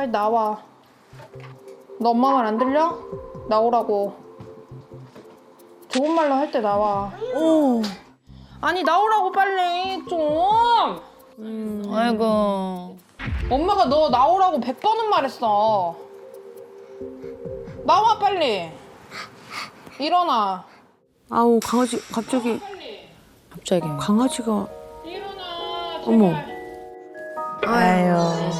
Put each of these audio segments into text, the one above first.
빨리 나와. 너 엄마 말 안 들려? 나오라고. 좋은 말로 할 때 나와. 오. 아니 나오라고 빨리 좀. 아이고. 엄마가 너 나오라고 100번은 말했어. 나와 빨리. 일어나. 아우 강아지 갑자기 갑자기. 강아지가 일어나. 제발. 어머. 아유.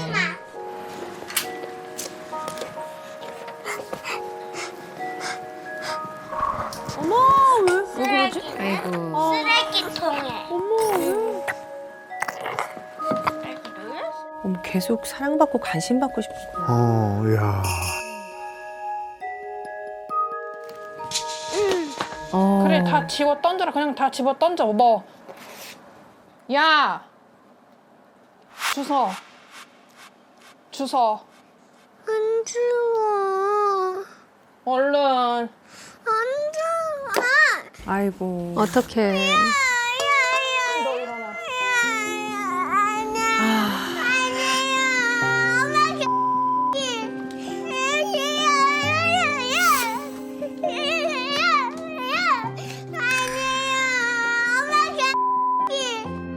아이고. 쓰레기통에. 어머 계속 사랑받고 관심받고 거. 어, 야. 어. 그래 다 집어 던져라 그냥 다 집어 던져 뭐. 야. 주서. 주서. 안 추워. 얼른. 안 추워. 아이고. 일어나.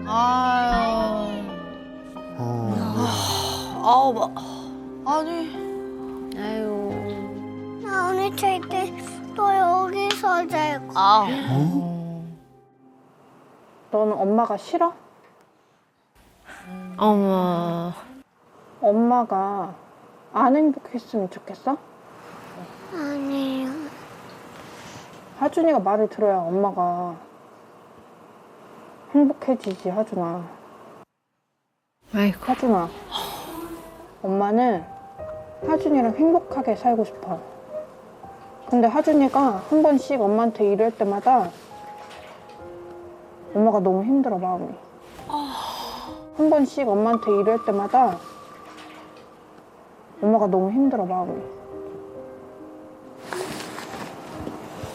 아유. 어. 아우, 막. 아니. 아유. 나 오늘 잘때 또 여기서 잘 거야. 아. 너는 엄마가 싫어? 어머. 엄마가 안 행복했으면 좋겠어? 아니에요. 하준이가 말을 들어야 엄마가 행복해지지 하준아. 아이고. 하준아. 엄마는 하준이랑 행복하게 살고 싶어. 근데 하준이가 한 번씩 엄마한테 이럴 때마다 엄마가 너무 힘들어 마음이. 한 번씩 엄마한테 이럴 때마다 엄마가 너무 힘들어 마음이.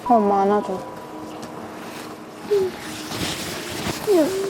어, 엄마 안아줘. 응.